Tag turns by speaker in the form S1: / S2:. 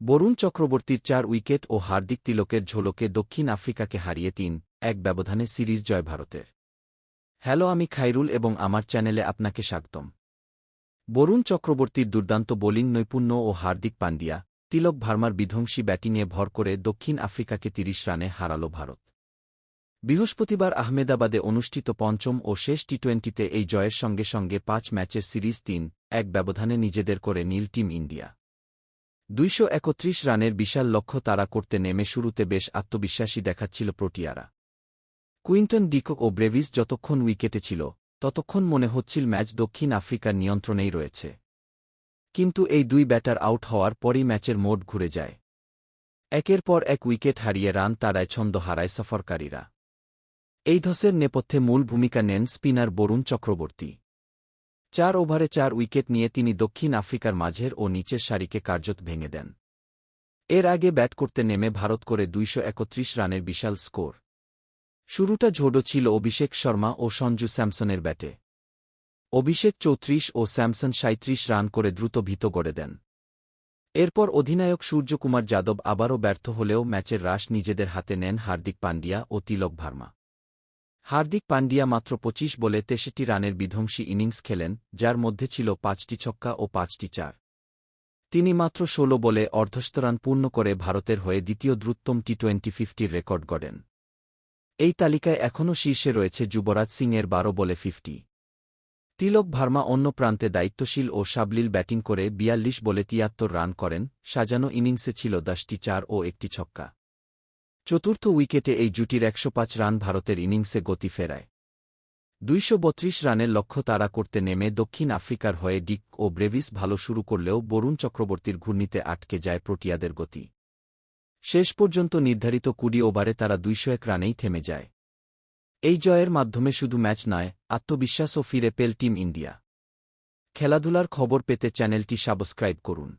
S1: বরুণ চক্রবর্তীর চার উইকেট ও হার্দিক তিলকের ঝোলকে দক্ষিণ আফ্রিকাকে হারিয়ে তিন, এক ব্যবধানে সিরিজ জয় ভারতের। হ্যালো, আমি খাইরুল এবং আমার চ্যানেলে আপনাকে স্বাগতম। বরুণ চক্রবর্তীর দুর্দান্ত বোলিং নৈপুণ্য ও হার্দিক পান্ডিয়া তিলক ভার্মার বিধ্বংসী ব্যাটিংয়ে ভর করে দক্ষিণ আফ্রিকাকে তিরিশ রানে হারাল ভারত। বৃহস্পতিবার আহমেদাবাদে অনুষ্ঠিত পঞ্চম ও শেষ টি টোয়েন্টিতে এই জয়ের সঙ্গে সঙ্গে পাঁচ ম্যাচের সিরিজ তিন, এক ব্যবধানে নিজেদের করে নীল টিম ইন্ডিয়া। দুইশো একত্রিশ রানের বিশাল লক্ষ্য তারা করতে নেমে শুরুতে বেশ আত্মবিশ্বাসী দেখাচ্ছিল প্রোটিয়ারা। কুইন্টন ডিকক ও ব্রেভিস যতক্ষণ উইকেটে ছিল, ততক্ষণ মনে হচ্ছিল ম্যাচ দক্ষিণ আফ্রিকার নিয়ন্ত্রণেই রয়েছে। কিন্তু এই দুই ব্যাটার আউট হওয়ার পরই ম্যাচের মোড ঘুরে যায়। একের পর এক উইকেট হারিয়ে রান তারায় ছন্দ হারায় সফরকারীরা। এই ধসের নেপথ্যে মূল ভূমিকা নেন স্পিনার বরুণ চক্রবর্তী। চার ওভারে চার উইকেট নিয়ে তিনি দক্ষিণ আফ্রিকার মাঝের ও নিচের সারিকে কার্যত ভেঙে দেন। এর আগে ব্যাট করতে নেমে ভারত করে দুইশ একত্রিশ রানের বিশাল স্কোর। শুরুটা ঝোড়ো ছিল অভিষেক শর্মা ও সঞ্জু স্যামসনের ব্যাটে। অভিষেক চৌত্রিশ ও স্যামসন সাঁত্রিশ রান করে দ্রুত ভীত গড়ে দেন। এরপর অধিনায়ক সূর্যকুমার যাদব আবারও ব্যর্থ হলেও ম্যাচের রাশ নিজেদের হাতে নেন হার্দিক পান্ডিয়া ও তিলক ভার্মা। হার্দিক পান্ডিয়া মাত্র পঁচিশ বলে তেষট্টি রানের বিধ্বংসী ইনিংস খেলেন, যার মধ্যে ছিল পাঁচটি ছক্কা ও পাঁচটি চার। তিনি মাত্র ষোলো বলে অর্ধস্তরান পূর্ণ করে ভারতের হয়ে দ্বিতীয় দ্রুততম টি টোয়েন্টি ফিফটির রেকর্ড গড়েন। এই তালিকায় এখনও শীর্ষে রয়েছে যুবরাজ সিংয়ের বারো বলে ফিফটি। তিলক ভার্মা অন্য প্রান্তে দায়িত্বশীল ও সাবলীল ব্যাটিং করে বিয়াল্লিশ বলে তিয়াত্তর রান করেন, সাজানো ইনিংসে ছিল দশটি চার ও একটি ছক্কা। চতুর্থ উইকেটে এই জুটির একশো পাঁচ রান ভারতের ইনিংসে গতি ফেরায়। দুইশ বত্রিশ রানের লক্ষ্য তারা করতে নেমে দক্ষিণ আফ্রিকার হয়ে ডিক ও ব্রেভিস ভালো শুরু করলেও বরুণ চক্রবর্তীর ঘূর্ণিতে আটকে যায় প্রোটিয়াদের গতি। শেষ পর্যন্ত নির্ধারিত কুড়ি ওভারে তারা দুইশো এক রানেই থেমে যায়। এই জয়ের মাধ্যমে শুধু ম্যাচ নয়, আত্মবিশ্বাসও ফিরে পেল টিম ইন্ডিয়া। খেলাধুলার খবর পেতে চ্যানেলটি সাবস্ক্রাইব করুন।